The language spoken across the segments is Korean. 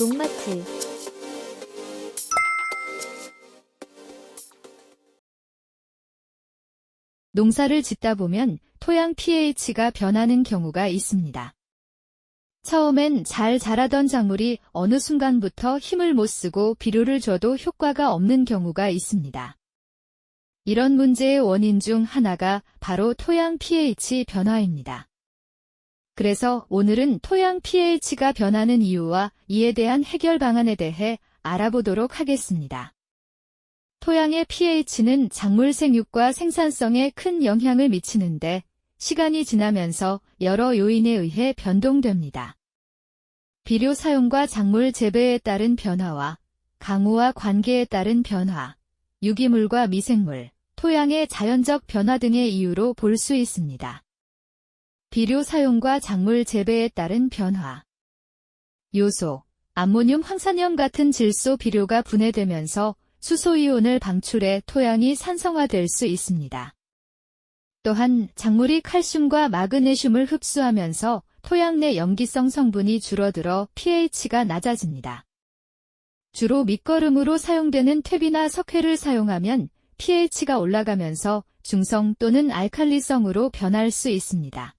농마트 농사를 짓다 보면 토양 pH가 변하는 경우가 있습니다. 처음엔 잘 자라던 작물이 어느 순간부터 힘을 못 쓰고 비료를 줘도 효과가 없는 경우가 있습니다. 이런 문제의 원인 중 하나가 바로 토양 pH 변화입니다. 그래서 오늘은 토양 pH가 변하는 이유와 이에 대한 해결 방안에 대해 알아보도록 하겠습니다. 토양의 pH는 작물 생육과 생산성에 큰 영향을 미치는데 시간이 지나면서 여러 요인에 의해 변동됩니다. 비료 사용과 작물 재배에 따른 변화와 강우와 관계에 따른 변화, 유기물과 미생물, 토양의 자연적 변화 등의 이유로 볼 수 있습니다. 비료 사용과 작물 재배에 따른 변화. 요소, 암모늄 황산염 같은 질소 비료가 분해되면서 수소이온을 방출해 토양이 산성화될 수 있습니다. 또한 작물이 칼슘과 마그네슘을 흡수하면서 토양 내 염기성 성분이 줄어들어 pH가 낮아집니다. 주로 밑거름으로 사용되는 퇴비나 석회를 사용하면 pH가 올라가면서 중성 또는 알칼리성으로 변할 수 있습니다.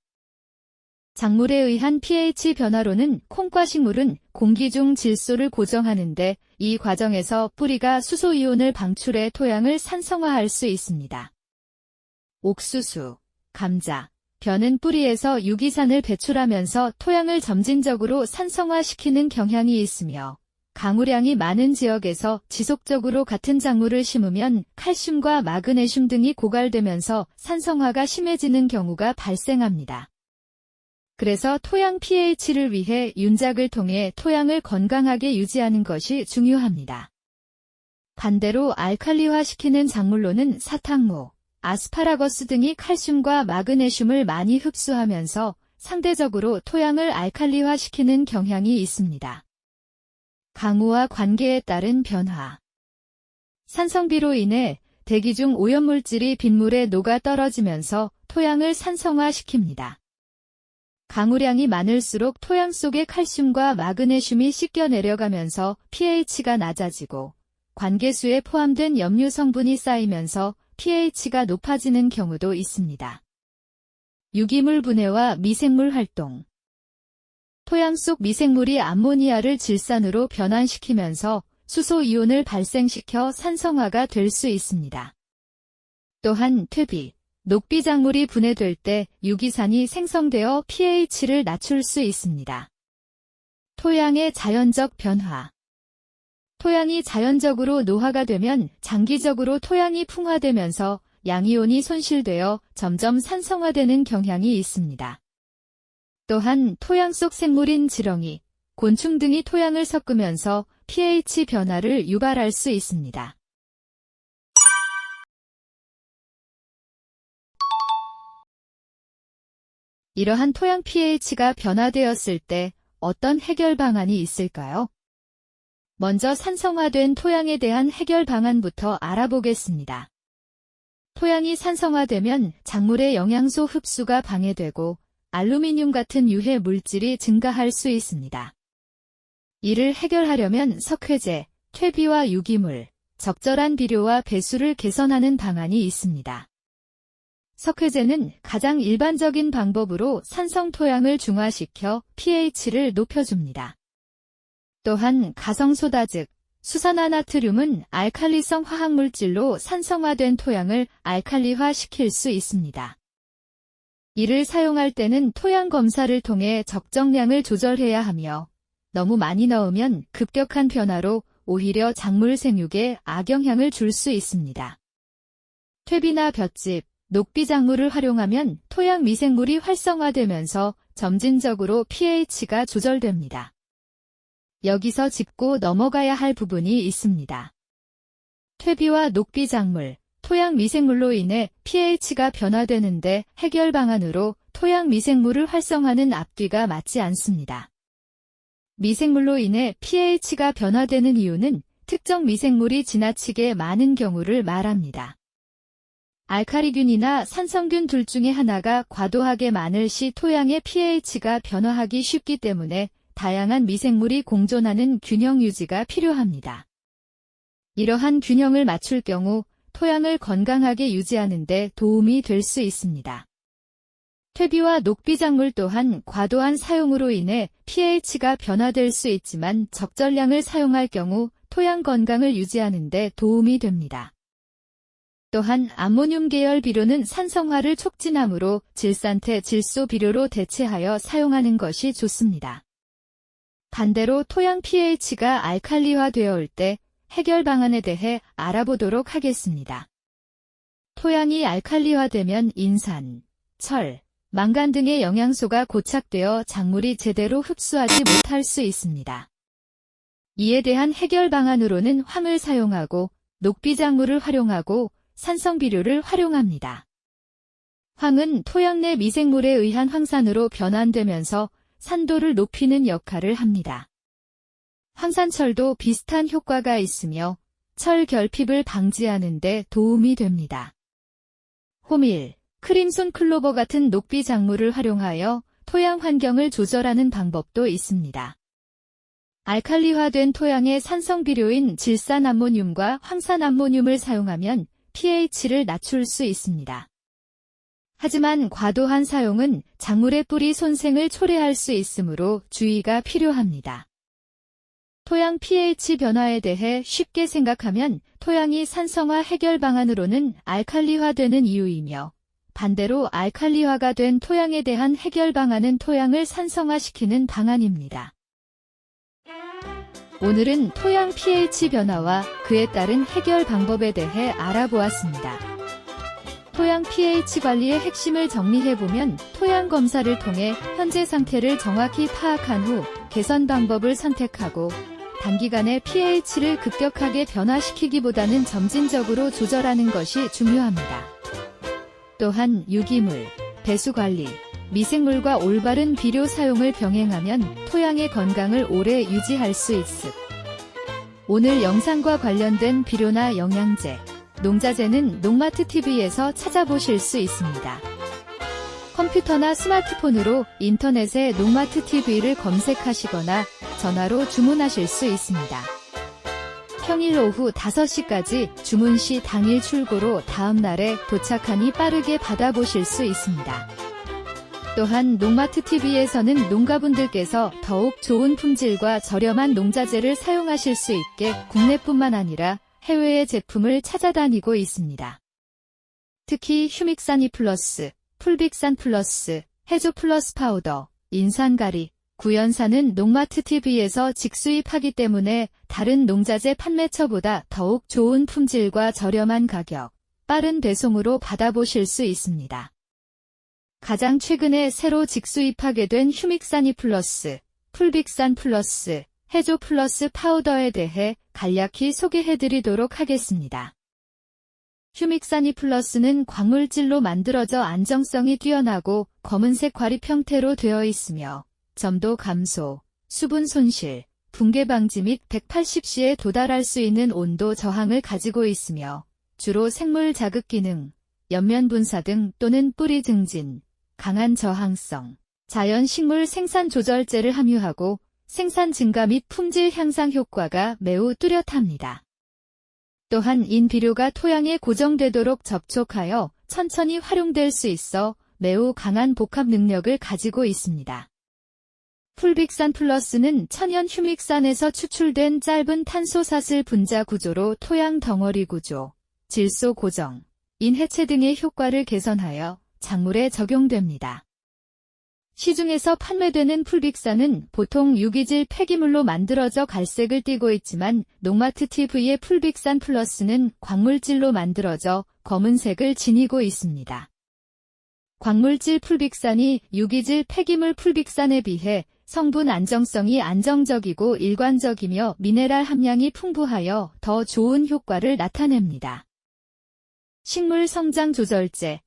작물에 의한 pH 변화로는 콩과 식물은 공기 중 질소를 고정하는데 이 과정에서 뿌리가 수소이온을 방출해 토양을 산성화할 수 있습니다. 옥수수, 감자, 벼는 뿌리에서 유기산을 배출하면서 토양을 점진적으로 산성화시키는 경향이 있으며 강우량이 많은 지역에서 지속적으로 같은 작물을 심으면 칼슘과 마그네슘 등이 고갈되면서 산성화가 심해지는 경우가 발생합니다. 그래서 토양 pH를 위해 윤작을 통해 토양을 건강하게 유지하는 것이 중요합니다. 반대로 알칼리화시키는 작물로는 사탕무, 아스파라거스 등이 칼슘과 마그네슘을 많이 흡수하면서 상대적으로 토양을 알칼리화시키는 경향이 있습니다. 강우와 관계에 따른 변화 산성비로 인해 대기 중 오염물질이 빗물에 녹아 떨어지면서 토양을 산성화시킵니다. 강우량이 많을수록 토양 속의 칼슘과 마그네슘이 씻겨 내려가면서 pH가 낮아지고 관계수에 포함된 염류 성분이 쌓이면서 pH가 높아지는 경우도 있습니다. 유기물 분해와 미생물 활동 토양 속 미생물이 암모니아를 질산으로 변환시키면서 수소 이온을 발생시켜 산성화가 될 수 있습니다. 또한 퇴비, 녹비작물이 분해될 때 유기산이 생성되어 pH를 낮출 수 있습니다. 토양의 자연적 변화 토양이 자연적으로 노화가 되면 장기적으로 토양이 풍화되면서 양이온이 손실되어 점점 산성화되는 경향이 있습니다. 또한 토양 속 생물인 지렁이, 곤충 등이 토양을 섞으면서 pH 변화를 유발할 수 있습니다. 이러한 토양 pH가 변화되었을 때 어떤 해결 방안이 있을까요? 먼저 산성화된 토양에 대한 해결 방안부터 알아보겠습니다. 토양이 산성화되면 작물의 영양소 흡수가 방해되고 알루미늄 같은 유해 물질이 증가할 수 있습니다. 이를 해결하려면 석회제, 퇴비와 유기물, 적절한 비료와 배수를 개선하는 방안이 있습니다. 석회제는 가장 일반적인 방법으로 산성 토양을 중화시켜 pH를 높여줍니다. 또한 가성소다 즉 수산화나트륨은 알칼리성 화학물질로 산성화된 토양을 알칼리화 시킬 수 있습니다. 이를 사용할 때는 토양 검사를 통해 적정량을 조절해야 하며 너무 많이 넣으면 급격한 변화로 오히려 작물 생육에 악영향을 줄 수 있습니다. 퇴비나 볏짚, 녹비작물을 활용하면 토양 미생물이 활성화되면서 점진적으로 pH가 조절됩니다. 여기서 짚고 넘어가야 할 부분이 있습니다. 퇴비와 녹비작물, 토양 미생물로 인해 pH가 변화되는데 해결 방안으로 토양 미생물을 활성화하는 앞뒤가 맞지 않습니다. 미생물로 인해 pH가 변화되는 이유는 특정 미생물이 지나치게 많은 경우를 말합니다. 알카리균이나 산성균 둘 중에 하나가 과도하게 많을 시 토양의 pH가 변화하기 쉽기 때문에 다양한 미생물이 공존하는 균형 유지가 필요합니다. 이러한 균형을 맞출 경우 토양을 건강하게 유지하는 데 도움이 될 수 있습니다. 퇴비와 녹비작물 또한 과도한 사용으로 인해 pH가 변화될 수 있지만 적절량을 사용할 경우 토양 건강을 유지하는 데 도움이 됩니다. 또한 암모늄 계열 비료는 산성화를 촉진하므로 질산태 질소 비료로 대체하여 사용하는 것이 좋습니다. 반대로 토양 pH가 알칼리화 되어 올 때 해결 방안에 대해 알아보도록 하겠습니다. 토양이 알칼리화되면 인산, 철, 망간 등의 영양소가 고착되어 작물이 제대로 흡수하지 못할 수 있습니다. 이에 대한 해결 방안으로는 황을 사용하고 녹비작물을 활용하고 산성 비료를 활용합니다. 황은 토양 내 미생물에 의한 황산으로 변환되면서 산도를 높이는 역할을 합니다. 황산철도 비슷한 효과가 있으며 철 결핍을 방지하는 데 도움이 됩니다. 호밀, 크림손 클로버 같은 녹비 작물을 활용하여 토양 환경을 조절하는 방법도 있습니다. 알칼리화된 토양에 산성 비료인 질산암모늄과 황산암모늄을 사용하면 pH를 낮출 수 있습니다. 하지만 과도한 사용은 작물의 뿌리 손생을 초래할 수 있으므로 주의가 필요합니다. 토양 pH 변화에 대해 쉽게 생각하면 토양이 산성화 해결 방안으로는 알칼리화되는 이유이며 반대로 알칼리화가 된 토양에 대한 해결 방안은 토양을 산성화시키는 방안입니다. 오늘은 토양 pH 변화와 그에 따른 해결 방법에 대해 알아보았습니다. 토양 pH 관리의 핵심을 정리해보면 토양 검사를 통해 현재 상태를 정확히 파악한 후 개선 방법을 선택하고 단기간에 pH를 급격하게 변화시키기보다는 점진적으로 조절하는 것이 중요합니다. 또한 유기물, 배수 관리, 미생물과 올바른 비료 사용을 병행하면 토양의 건강을 오래 유지할 수 있습. 오늘 영상과 관련된 비료나 영양제, 농자재는 농마트 TV에서 찾아보실 수 있습니다. 컴퓨터나 스마트폰으로 인터넷에 농마트 TV를 검색하시거나 전화로 주문하실 수 있습니다. 평일 오후 5시까지 주문 시 당일 출고로 다음 날에 도착하니 빠르게 받아보실 수 있습니다. 또한 농마트 TV에서는 농가분들께서 더욱 좋은 품질과 저렴한 농자재를 사용하실 수 있게 국내뿐만 아니라 해외의 제품을 찾아다니고 있습니다. 특히 휴믹산이 플러스, 풀빅산 플러스, 해조 플러스 파우더, 인산가리, 구연산은 농마트 TV에서 직수입하기 때문에 다른 농자재 판매처보다 더욱 좋은 품질과 저렴한 가격, 빠른 배송으로 받아보실 수 있습니다. 가장 최근에 새로 직수입하게 된 휴믹산이 플러스, 풀빅산 플러스, 해조 플러스 파우더에 대해 간략히 소개해드리도록 하겠습니다. 휴믹산이 플러스는 광물질로 만들어져 안정성이 뛰어나고 검은색 과립 형태로 되어 있으며 점도 감소, 수분 손실, 붕괴 방지 및 180C에 도달할 수 있는 온도 저항을 가지고 있으며 주로 생물 자극 기능, 연면 분사 등 또는 뿌리 증진, 강한 저항성, 자연 식물 생산 조절제를 함유하고 생산 증가 및 품질 향상 효과가 매우 뚜렷합니다. 또한 인비료가 토양에 고정되도록 접촉하여 천천히 활용될 수 있어 매우 강한 복합 능력을 가지고 있습니다. 풀빅산 플러스는 천연 휴믹산에서 추출된 짧은 탄소사슬 분자 구조로 토양 덩어리 구조, 질소 고정, 인해체 등의 효과를 개선하여 작물에 적용됩니다. 시중에서 판매되는 풀빅산은 보통 유기질 폐기물로 만들어져 갈색을 띠고 있지만 농마트 TV의 풀빅산 플러스는 광물질로 만들어져 검은색을 지니고 있습니다. 광물질 풀빅산이 유기질 폐기물 풀빅산에 비해 성분 안정성이 안정적이고 일관적이며 미네랄 함량이 풍부하여 더 좋은 효과를 나타냅니다. 식물 성장 조절제,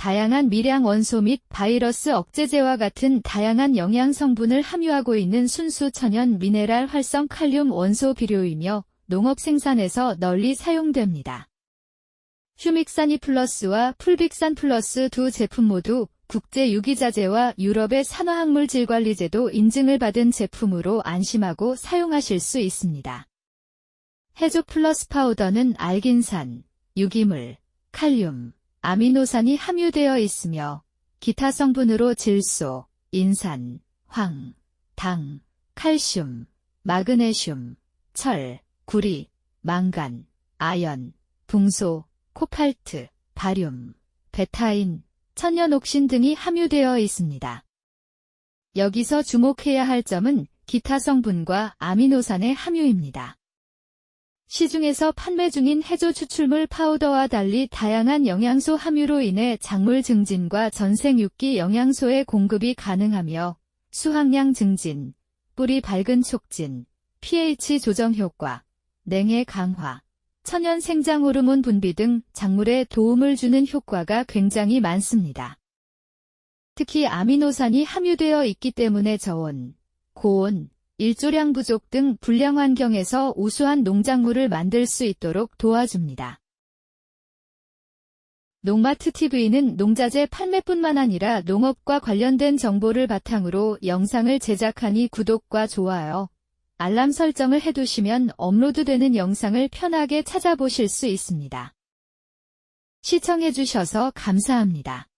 다양한 미량 원소 및 바이러스 억제제와 같은 다양한 영양 성분을 함유하고 있는 순수 천연 미네랄 활성 칼륨 원소 비료이며 농업 생산에서 널리 사용됩니다. 휴믹산이 플러스와 풀빅산 플러스 두 제품 모두 국제 유기자재와 유럽의 산화학물질관리제도 인증을 받은 제품으로 안심하고 사용하실 수 있습니다. 해조 플러스 파우더는 알긴산, 유기물, 칼륨, 아미노산이 함유되어 있으며 기타 성분으로 질소, 인산, 황, 당, 칼슘, 마그네슘, 철, 구리, 망간, 아연, 붕소, 코팔트, 바륨, 베타인, 천연옥신 등이 함유되어 있습니다. 여기서 주목해야 할 점은 기타 성분과 아미노산의 함유입니다. 시중에서 판매 중인 해조 추출물 파우더와 달리 다양한 영양소 함유로 인해 작물 증진과 전생육기 영양소의 공급이 가능하며 수확량 증진, 뿌리 밝은 촉진, pH 조정 효과, 냉해 강화, 천연 생장 호르몬 분비 등 작물에 도움을 주는 효과가 굉장히 많습니다. 특히 아미노산이 함유되어 있기 때문에 저온, 고온, 일조량 부족 등 불량 환경에서 우수한 농작물을 만들 수 있도록 도와줍니다. 농마트 TV는 농자재 판매뿐만 아니라 농업과 관련된 정보를 바탕으로 영상을 제작하니 구독과 좋아요, 알람 설정을 해두시면 업로드되는 영상을 편하게 찾아보실 수 있습니다. 시청해주셔서 감사합니다.